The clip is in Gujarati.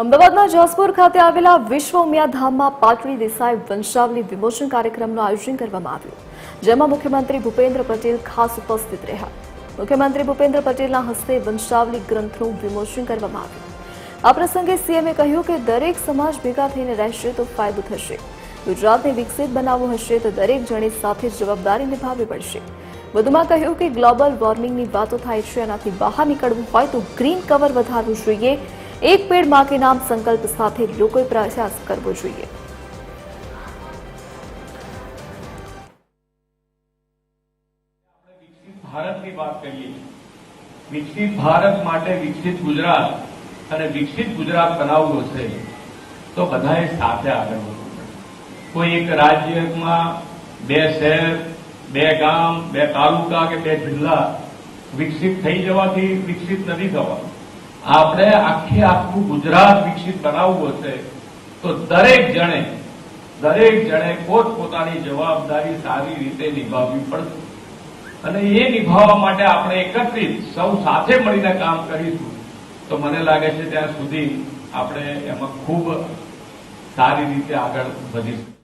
અમદાવાદના જાસપુર ખાતે આવેલા વિશ્વ ઉમિયાધામમાં પાટડી દેસાઈ વંશાવલી વિમોચન કાર્યક્રમનું આયોજન કરવામાં આવ્યું, જેમાં મુખ્યમંત્રી ભૂપેન્દ્ર પટેલ ખાસ ઉપસ્થિત રહ્યા. મુખ્યમંત્રી ભૂપેન્દ્ર પટેલના હસ્તે વંશાવલી ગ્રંથનું વિમોચન કરવામાં આવ્યું. આ પ્રસંગે સીએમએ કહ્યું કે દરેક સમાજ ભેગા થઈને રહેશે તો ફાયદો થશે. ગુજરાતને વિકસિત બનાવવું હશે તો દરેક જણે સાથે જવાબદારી નિભાવવી પડશે. વધુમાં કહ્યું કે ગ્લોબલ વોર્મિંગની વાતો થાય છે, એનાથી બહાર નીકળવું હોય તો ગ્રીન કવર વધારવું જોઈએ એક પેડમાં નામ સંકલ્પ સાથે લોકોએ પ્રયાસ કરવો જોઈએ. વિકસિત ભારત માટે વિકસિત ગુજરાત અને વિકસિત ગુજરાત બનાવવું હશે તો બધાએ સાથે આગળ વધવું કોઈ એક રાજ્યમાં બે શહેર, બે ગામ, બે તાલુકા કે બે જિલ્લા વિકસિત થઈ જવાથી વિકસિત નથી થવાનું આપણે આખે આખું ગુજરાત વિકસિત બનાવવું હશે, તો દરેક જણે દરેક જણે પોતપોતાની જવાબદારી સારી રીતે નિભાવવી પડશે. અને એ નિભાવવા માટે આપણે એકત્રિત સૌ સાથે મળીને કામ કરીશું. તો મને લાગે છે ત્યાં સુધી આપણે એમાં ખૂબ સારી રીતે આગળ વધીશું.